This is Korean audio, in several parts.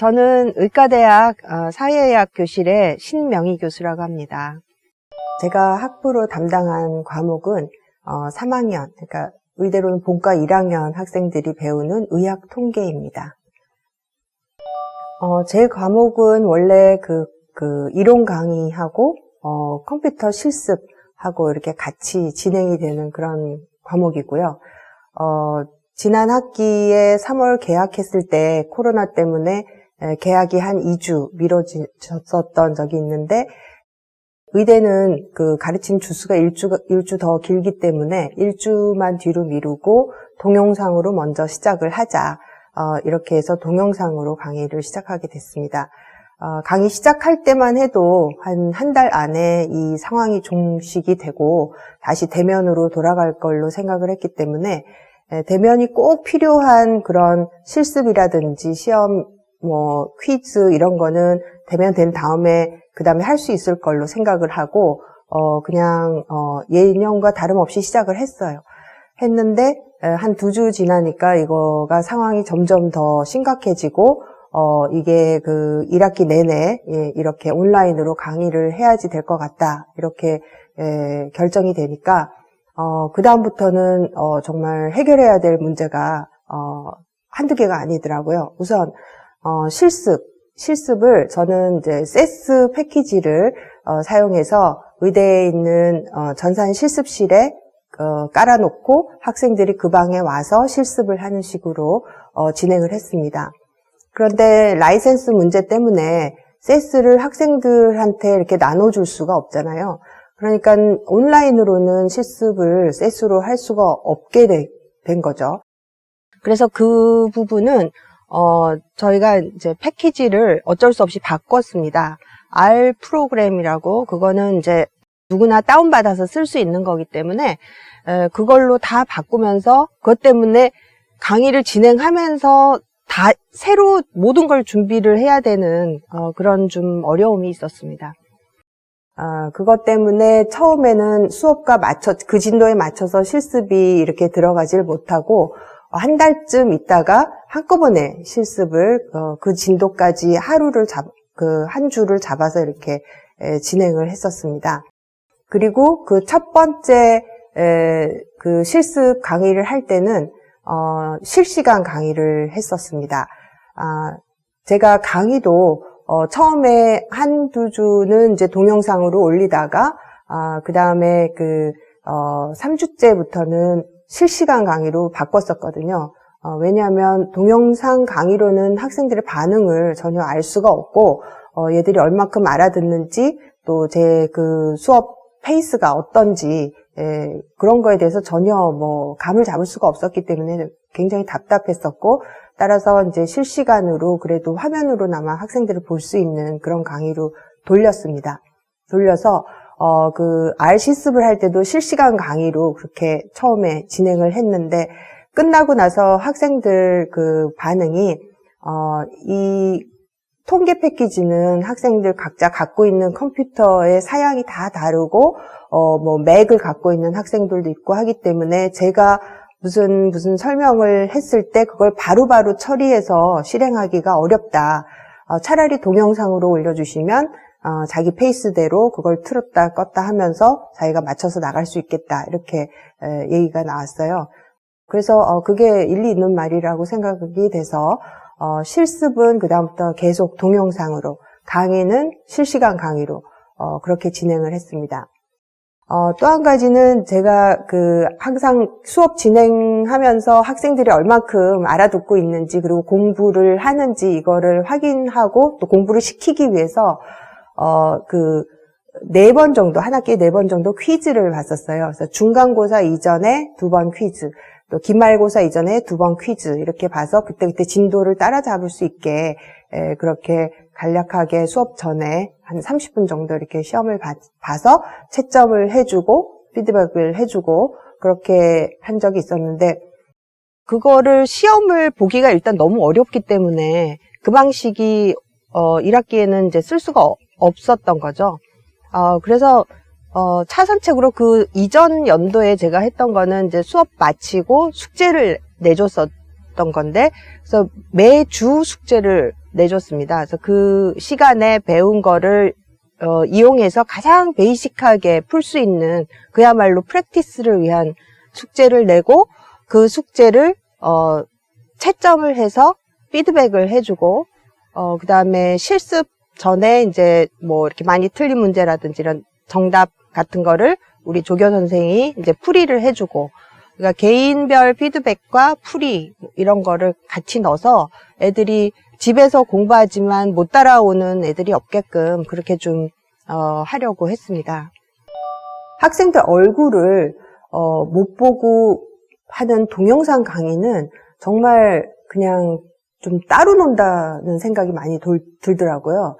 저는 의과대학 어, 사회의학 교실의 신명희 교수라고 합니다. 제가 학부로 담당한 과목은 어, 3학년, 그러니까 의대로는 본과 1학년 학생들이 배우는 의학 통계입니다. 어, 제 과목은 원래 그, 그 이론 강의하고 어, 컴퓨터 실습하고 이렇게 같이 진행이 되는 그런 과목이고요. 어, 지난 학기에 3월 개학했을 때 코로나 때문에 에, 개학이 한 2주 미뤄졌었던 적이 있는데 의대는 그 가르침 주수가 일주, 일주 더 길기 때문에 일주만 뒤로 미루고 동영상으로 먼저 시작을 하자. 어, 이렇게 해서 동영상으로 강의를 시작하게 됐습니다. 어, 강의 시작할 때만 해도 한 한 달 안에 이 상황이 종식이 되고 다시 대면으로 돌아갈 걸로 생각을 했기 때문에 에, 대면이 꼭 필요한 그런 실습이라든지 시험 뭐 퀴즈 이런 거는 대면된 다음에 그 다음에 할 수 있을 걸로 생각을 하고 어 그냥 어 예년과 다름없이 시작을 했어요. 했는데 한 두 주 지나니까 이거가 상황이 점점 더 심각해지고 어 이게 그 1학기 내내 예, 이렇게 온라인으로 강의를 해야지 될 것 같다 이렇게 예, 결정이 되니까 어 그 다음부터는 어 정말 해결해야 될 문제가 어 한두 개가 아니더라고요. 우선 어 실습 실습을 저는 이제 세스 패키지를 어, 사용해서 의대에 있는 어, 전산 실습실에 어, 깔아놓고 학생들이 그 방에 와서 실습을 하는 식으로 어, 진행을 했습니다. 그런데 라이센스 문제 때문에 세스를 학생들한테 이렇게 나눠줄 수가 없잖아요. 그러니까 온라인으로는 실습을 세스로 할 수가 없게 되- 된 거죠. 그래서 그 부분은 어, 저희가 이제 패키지를 어쩔 수 없이 바꿨습니다. R 프로그램이라고 그거는 이제 누구나 다운받아서 쓸 수 있는 거기 때문에 에, 그걸로 다 바꾸면서 그것 때문에 강의를 진행하면서 다 새로 모든 걸 준비를 해야 되는 어, 그런 좀 어려움이 있었습니다. 아, 그것 때문에 처음에는 수업과 맞춰 그 진도에 맞춰서 실습이 이렇게 들어가질 못하고 어, 한 달쯤 있다가 한꺼번에 실습을 어, 그 진도까지 하루를 잡, 그 한 주를 잡아서 이렇게 에, 진행을 했었습니다. 그리고 그 첫 번째 에, 그 실습 강의를 할 때는 어, 실시간 강의를 했었습니다. 아, 제가 강의도 어, 처음에 한두 주는 이제 동영상으로 올리다가 아, 그 다음에 그 어, 3주째부터는 실시간 강의로 바꿨었거든요. 어, 왜냐하면 동영상 강의로는 학생들의 반응을 전혀 알 수가 없고 어, 얘들이 얼마큼 알아듣는지 또 제 그 수업 페이스가 어떤지 예, 그런 거에 대해서 전혀 뭐 감을 잡을 수가 없었기 때문에 굉장히 답답했었고 따라서 이제 실시간으로 그래도 화면으로나마 학생들을 볼 수 있는 그런 강의로 돌렸습니다. 돌려서 어, 그, 알 실습을 할 때도 실시간 강의로 그렇게 처음에 진행을 했는데, 끝나고 나서 학생들 그 반응이, 어, 이 통계 패키지는 학생들 각자 갖고 있는 컴퓨터의 사양이 다 다르고, 어, 뭐, 맥을 갖고 있는 학생들도 있고 하기 때문에 제가 무슨, 무슨 설명을 했을 때 그걸 바로바로 처리해서 실행하기가 어렵다. 어, 차라리 동영상으로 올려주시면 어, 자기 페이스대로 그걸 틀었다 껐다 하면서 자기가 맞춰서 나갈 수 있겠다 이렇게 에, 얘기가 나왔어요. 그래서 어, 그게 일리 있는 말이라고 생각이 돼서 어, 실습은 그 다음부터 계속 동영상으로 강의는 실시간 강의로 어, 그렇게 진행을 했습니다. 어, 또 한 가지는 제가 그 항상 수업 진행하면서 학생들이 얼마큼 알아듣고 있는지 그리고 공부를 하는지 이거를 확인하고 또 공부를 시키기 위해서 어, 그, 네 번 정도, 한 학기에 네 번 정도 퀴즈를 봤었어요. 그래서 중간고사 이전에 두 번 퀴즈, 또 기말고사 이전에 두 번 퀴즈, 이렇게 봐서 그때그때 진도를 따라잡을 수 있게, 에, 그렇게 간략하게 수업 전에 한 30분 정도 이렇게 시험을 봐, 봐서 채점을 해주고, 피드백을 해주고, 그렇게 한 적이 있었는데, 그거를 시험을 보기가 일단 너무 어렵기 때문에 그 방식이 어, 1학기에는 이제 쓸 수가 어- 없었던 거죠. 어, 그래서 어, 차선책으로 그 이전 연도에 제가 했던 거는 이제 수업 마치고 숙제를 내줬었던 건데, 그래서 매주 숙제를 내줬습니다. 그래서 그 시간에 배운 거를 어, 이용해서 가장 베이직하게 풀 수 있는 그야말로 프랙티스를 위한 숙제를 내고 그 숙제를 어, 채점을 해서 피드백을 해주고 어, 그 다음에 실습 전에 이제 뭐 이렇게 많이 틀린 문제라든지 이런 정답 같은 거를 우리 조교 선생이 이제 풀이를 해주고 그러니까 개인별 피드백과 풀이 이런 거를 같이 넣어서 애들이 집에서 공부하지만 못 따라오는 애들이 없게끔 그렇게 좀 어, 하려고 했습니다. 학생들 얼굴을 어, 못 보고 하는 동영상 강의는 정말 그냥 좀 따로 논다는 생각이 많이 돌- 들더라고요.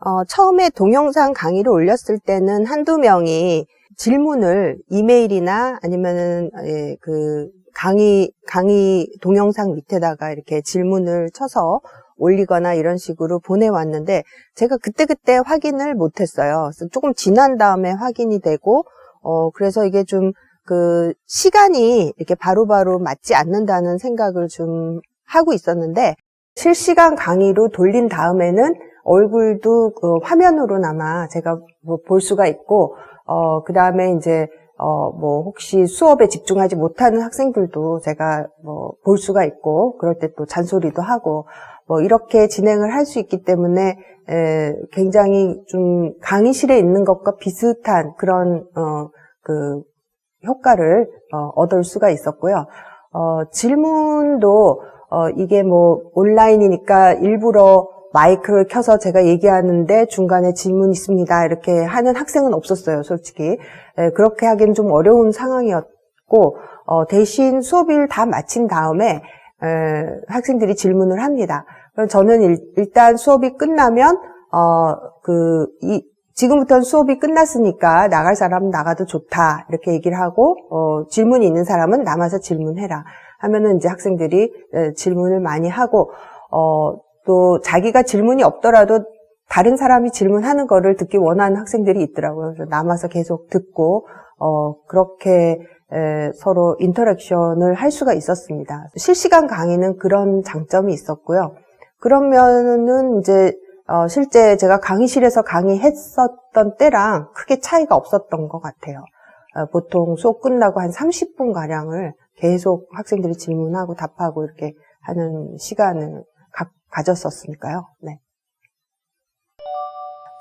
어, 처음에 동영상 강의를 올렸을 때는 한두 명이 질문을 이메일이나 아니면은 예, 그 강의 강의 동영상 밑에다가 이렇게 질문을 쳐서 올리거나 이런 식으로 보내왔는데 제가 그때그때 확인을 못했어요. 조금 지난 다음에 확인이 되고 어 그래서 이게 좀 그 시간이 이렇게 바로바로 맞지 않는다는 생각을 좀 하고 있었는데 실시간 강의로 돌린 다음에는 얼굴도 그 화면으로나마 제가 뭐볼 수가 있고 어, 그 다음에 이제, 어, 뭐, 혹시 수업에 집중하지 못하는 학생들도 제가 뭐, 볼 수가 있고, 그럴 때 또 잔소리도 하고, 뭐, 이렇게 진행을 할 수 있기 때문에, 에, 굉장히 좀 강의실에 있는 것과 비슷한 그런, 어, 그, 효과를, 어, 얻을 수가 있었고요. 어, 질문도, 어, 이게 뭐, 온라인이니까 일부러 마이크를 켜서 제가 얘기하는데 중간에 질문 있습니다. 이렇게 하는 학생은 없었어요, 솔직히. 에, 그렇게 하기는 좀 어려운 상황이었고, 어, 대신 수업을 다 마친 다음에 에, 학생들이 질문을 합니다. 저는 일, 단 수업이 끝나면 어, 그, 이, 지금부터는 수업이 끝났으니까 나갈 사람은 나가도 좋다. 이렇게 얘기를 하고, 어, 질문이 있는 사람은 남아서 질문해라. 하면은 이제 학생들이 에, 질문을 많이 하고, 어, 또 자기가 질문이 없더라도 다른 사람이 질문하는 거를 듣기 원하는 학생들이 있더라고요. 그래서 남아서 계속 듣고 어, 그렇게 에, 서로 인터랙션을 할 수가 있었습니다. 실시간 강의는 그런 장점이 있었고요. 그러면은 이제 어, 실제 제가 강의실에서 강의했었던 때랑 크게 차이가 없었던 것 같아요. 어, 보통 수업 끝나고 한 30분 가량을 계속 학생들이 질문하고 답하고 이렇게 하는 시간을 가, 가졌었으니까요. 네.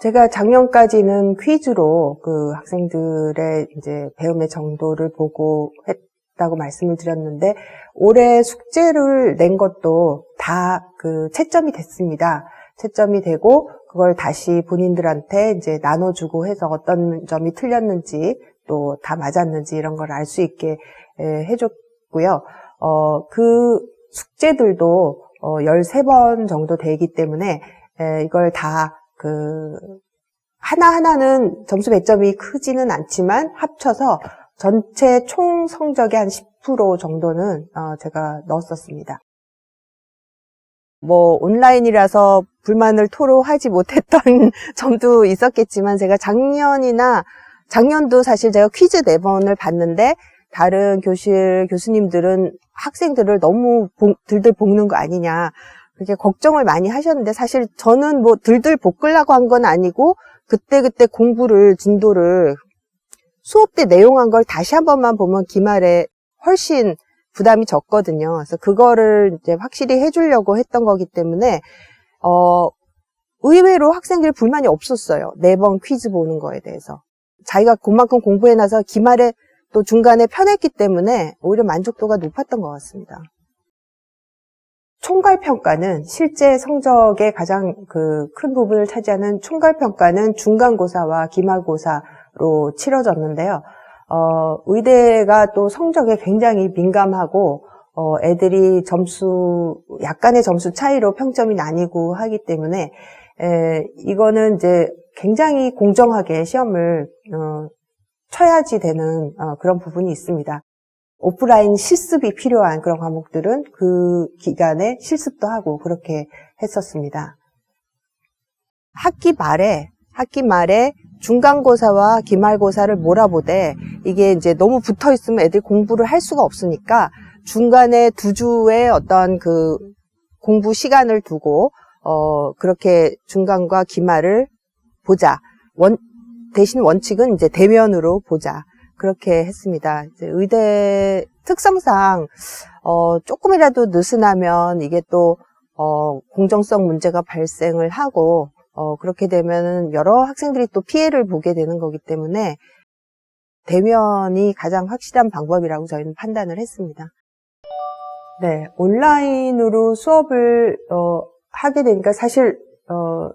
제가 작년까지는 퀴즈로 그 학생들의 이제 배움의 정도를 보고 했다고 말씀을 드렸는데 올해 숙제를 낸 것도 다 그 채점이 됐습니다. 채점이 되고 그걸 다시 본인들한테 이제 나눠주고 해서 어떤 점이 틀렸는지 또 다 맞았는지 이런 걸 알 수 있게 에, 해줬고요. 어, 그 숙제들도 어, 13번 정도 되기 때문에 에, 이걸 다 그 하나하나는 점수 배점이 크지는 않지만 합쳐서 전체 총 성적의 한 10% 정도는 어, 제가 넣었었습니다. 뭐 온라인이라서 불만을 토로하지 못했던 점도 있었겠지만 제가 작년이나 작년도 사실 제가 퀴즈 4번을 봤는데 다른 교실 교수님들은 학생들을 너무 봉- 들들 볶는 거 아니냐 그렇게 걱정을 많이 하셨는데 사실 저는 뭐 들들 볶으려고 한 건 아니고 그때그때 공부를 진도를 수업 때 내용한 걸 다시 한 번만 보면 기말에 훨씬 부담이 적거든요. 그래서 그거를 이제 확실히 해주려고 했던 거기 때문에 어 의외로 학생들 불만이 없었어요. 매번 퀴즈 보는 거에 대해서 자기가 그만큼 공부해놔서 기말에 또 중간에 편했기 때문에 오히려 만족도가 높았던 것 같습니다. 총괄 평가는 실제 성적의 가장 그 큰 부분을 차지하는 총괄 평가는 중간고사와 기말고사로 치러졌는데요. 어, 의대가 또 성적에 굉장히 민감하고 어, 애들이 점수 약간의 점수 차이로 평점이 나뉘고 하기 때문에 에, 이거는 이제 굉장히 공정하게 시험을 어, 쳐야지 되는 어, 그런 부분이 있습니다. 오프라인 실습이 필요한 그런 과목들은 그 기간에 실습도 하고 그렇게 했었습니다. 학기 말에 학기 말에 중간고사와 기말고사를 몰아보되 이게 이제 너무 붙어 있으면 애들이 공부를 할 수가 없으니까 중간에 두 주의 어떤 그 공부 시간을 두고 어, 그렇게 중간과 기말을 보자. 원, 대신 원칙은 이제 대면으로 보자. 그렇게 했습니다. 의대 특성상, 어, 조금이라도 느슨하면 이게 또, 어, 공정성 문제가 발생을 하고, 어, 그렇게 되면 여러 학생들이 또 피해를 보게 되는 거기 때문에 대면이 가장 확실한 방법이라고 저희는 판단을 했습니다. 네, 온라인으로 수업을 어, 하게 되니까 사실 어,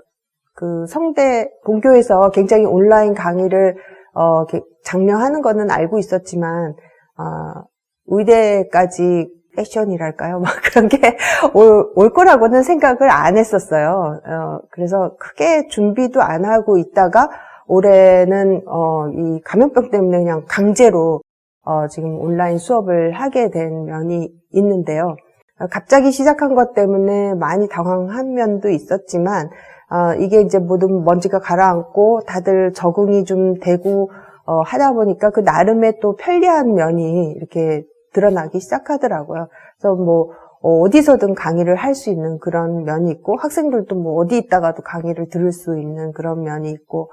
그 성대 본교에서 굉장히 온라인 강의를 어, 장려하는 거는 알고 있었지만 아, 의대까지 패션이랄까요? 막 그런 게 올, 올 거라고는 생각을 안 했었어요. 어, 그래서 크게 준비도 안 하고 있다가 올해는 어, 이 감염병 때문에 그냥 강제로 어, 지금 온라인 수업을 하게 된 면이 있는데요. 어, 갑자기 시작한 것 때문에 많이 당황한 면도 있었지만 어, 이게 이제 모든 먼지가 가라앉고 다들 적응이 좀 되고 어, 하다 보니까 그 나름의 또 편리한 면이 이렇게 드러나기 시작하더라고요. 그래서 뭐 어, 어디서든 강의를 할 수 있는 그런 면이 있고 학생들도 뭐 어디 있다가도 강의를 들을 수 있는 그런 면이 있고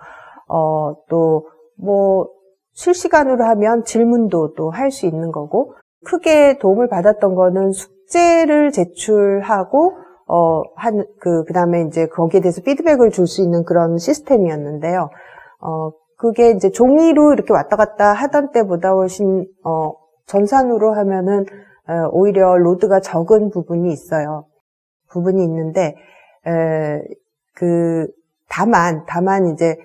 어, 또뭐 실시간으로 하면 질문도 또 할 수 있는 거고 크게 도움을 받았던 거는 숙 제를 제출하고 어, 한, 그, 그 다음에 이제 거기에 대해서 피드백을 줄 수 있는 그런 시스템이었는데요. 어, 그게 이제 종이로 이렇게 왔다 갔다 하던 때보다 훨씬, 어, 전산으로 하면은, 어, 오히려 로드가 적은 부분이 있어요. 부분이 있는데, 에, 그, 다만, 다만 이제, 에,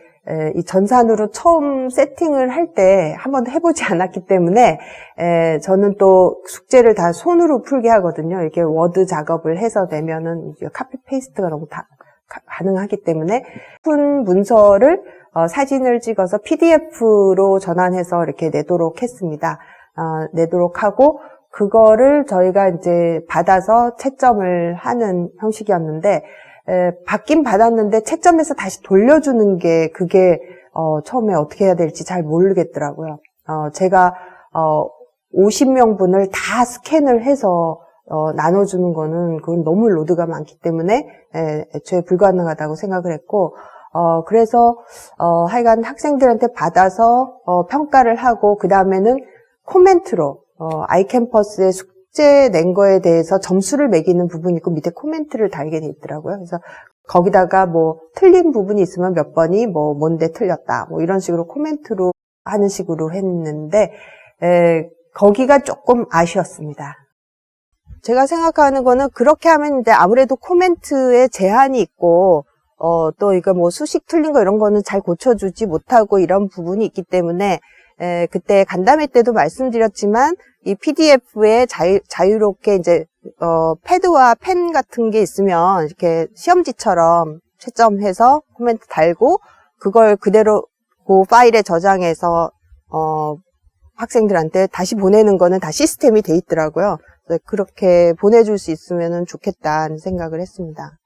이 전산으로 처음 세팅을 할 때 한 번도 해보지 않았기 때문에 에, 저는 또 숙제를 다 손으로 풀게 하거든요. 이렇게 워드 작업을 해서 이제 카피 페이스트가 너무 다 가- 가능하기 때문에 푼 문서를 어, 사진을 찍어서 PDF로 전환해서 이렇게 내도록 했습니다. 어, 내도록 하고 그거를 저희가 이제 받아서 채점을 하는 형식이었는데 에, 받긴 받았는데 채점해서 다시 돌려주는 게 그게 어, 처음에 어떻게 해야 될지 잘 모르겠더라고요. 어, 제가 어, 50명분을 다 스캔을 해서 어, 나눠주는 거는 그건 너무 로드가 많기 때문에 에, 애초에 불가능하다고 생각을 했고 어, 그래서 어, 하여간 학생들한테 받아서 어, 평가를 하고 그 다음에는 코멘트로 어, 아이캠퍼스에 숙 제 낸 거에 대해서 점수를 매기는 부분이 있고 밑에 코멘트를 달게 돼 있더라고요. 그래서 거기다가 뭐 틀린 부분이 있으면 몇 번이 뭐 뭔데 틀렸다 뭐 이런 식으로 코멘트로 하는 식으로 했는데 에, 거기가 조금 아쉬웠습니다. 제가 생각하는 거는 그렇게 하면 이제 아무래도 코멘트에 제한이 있고 어, 또 이거 뭐 수식 틀린 거 이런 거는 잘 고쳐주지 못하고 이런 부분이 있기 때문에 에, 그때 간담회 때도 말씀드렸지만 이 PDF에 자유, 자유롭게 이제 어, 패드와 펜 같은 게 있으면 이렇게 시험지처럼 채점해서 코멘트 달고 그걸 그대로 그 파일에 저장해서 어, 학생들한테 다시 보내는 거는 다 시스템이 돼 있더라고요. 그렇게 보내줄 수 있으면 좋겠다는 생각을 했습니다.